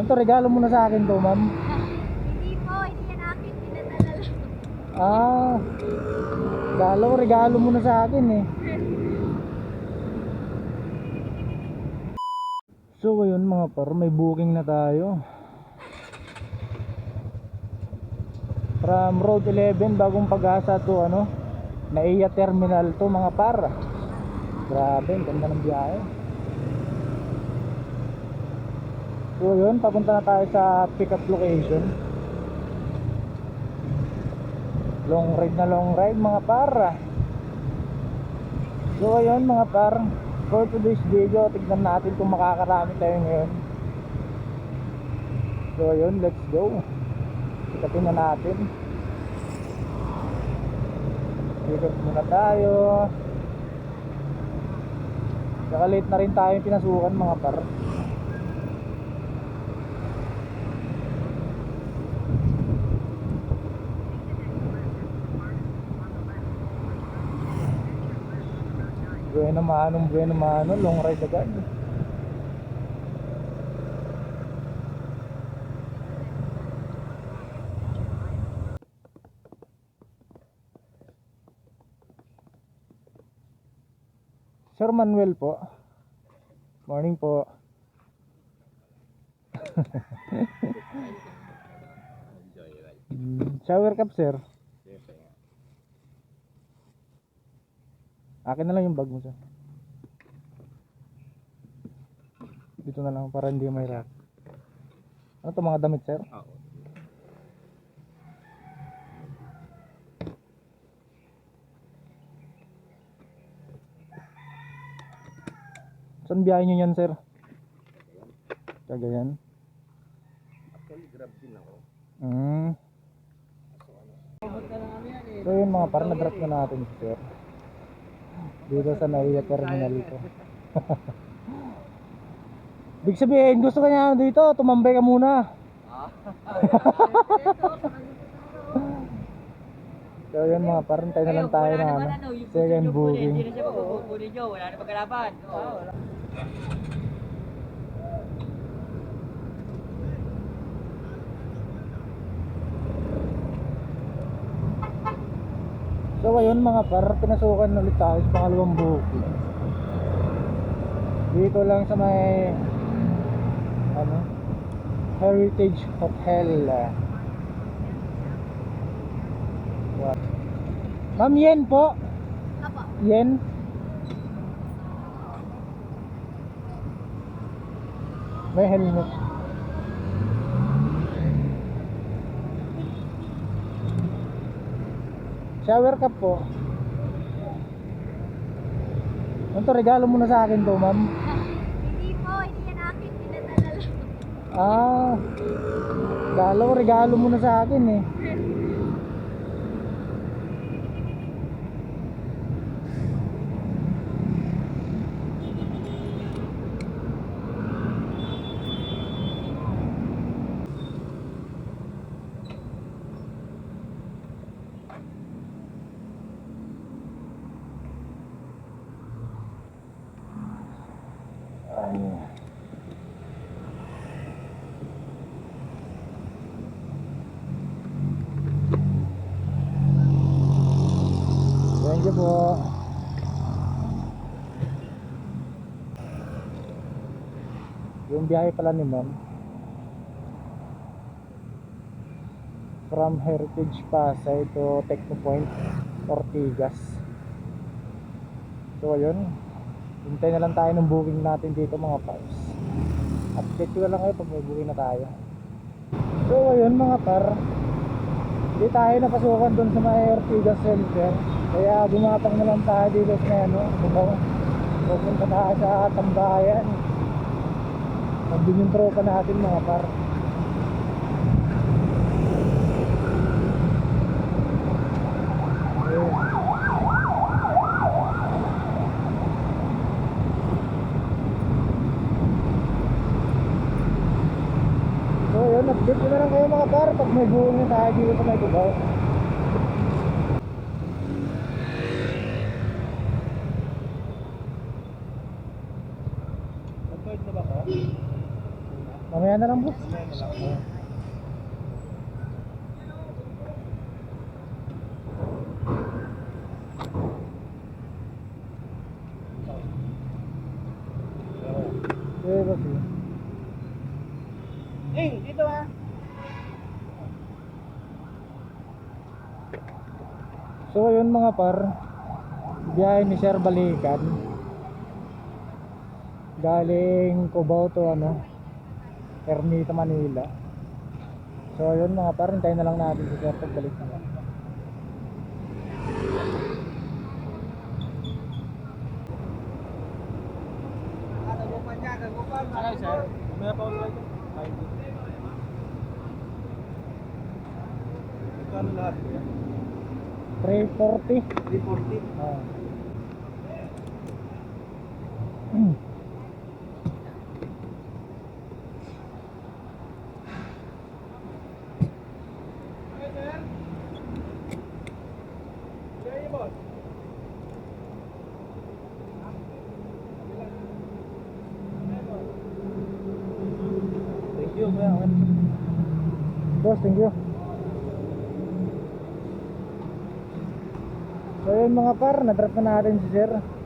Ito, regalo mo na sa akin to, ma'am. Hindi po, hindi yan akin. Pinadala lang. Ah, regalo, regalo mo na sa akin eh. So, ayun mga par, may booking na tayo. From Road 11, bagong pag-asa to, ano, Naiya Terminal to mga par. Grabe, ang ganda ng biyahe. So, yun, papunta na tayo sa pick-up location. Long ride na long ride mga par. So ayun mga par, for today's video, tignan natin kung makakarami tayo ngayon. So ayun, let's go. Sikapin na natin. Sikap muna tayo. Saka late na rin tayo pinasukan mga par. Bueno manong, bueno mano, long ride agad. Sir Manuel po. Morning po. Mm, Shower cup sir. Akin na lang yung bag mo sir. Dito na lang para hindi may rack. Ano to mga damit sir? Oo. Saan biyahe nyo yan sir? Cagayan. Actually, grab din ako. Mm. So yun mga parang na-drop na natin si sir. Dito sa Naiya Terminal ko. Big sabihin, gusto ka niya dito, tumambay ka muna. so yun mga parang tayo na lang tayo na ano, second booking. Hindi na siya nyo, wala na pagkalaban. Ayun mga par, pinasukan ulit tayo sa pangalawang booking. Dito lang sa may ano Heritage Hotel. What? Ma'am Yen po. Apo. Yen. May helmet. Shower cup po. Ito, regalo mo na sa akin to, ma'am. Hindi po, hindi yan akin. Pinadala lang. Ah, regalo, regalo mo na sa akin eh. Ay. Thank you po. Yung biyahe pala ni ma'am. From Heritage Pasay to Technopoint, Ortigas. So ayun. Hintay na lang tayo ng booking natin dito mga pars. Update ko lang kayo pag may booking na tayo. So ayun mga par. Hindi tayo napasukan doon sa may Ortigas Center. Kaya gumapang na lang tayo dito sa ano. Pupunta tayo sa Tambayan. Nandun yung tropa natin mga par. Ayun. Ko na lang kayo mga par pag may buong na tayo dito sa may Bukaw. Mamaya na lang boss. Eh, boss eh. Ing, dito ha. So yun mga par, biyahe ni Sir Balikan. Galing Cubao to ano, Ermita, Manila. So yun mga par, hintayin na lang natin si Sir pagbalik niya. Ano, sir? May pa ulit. Magkano lahat? 340. 340. Ah. Thank you, kuya. Boss, thank you. So yun mga par, na-drop na natin si Sir.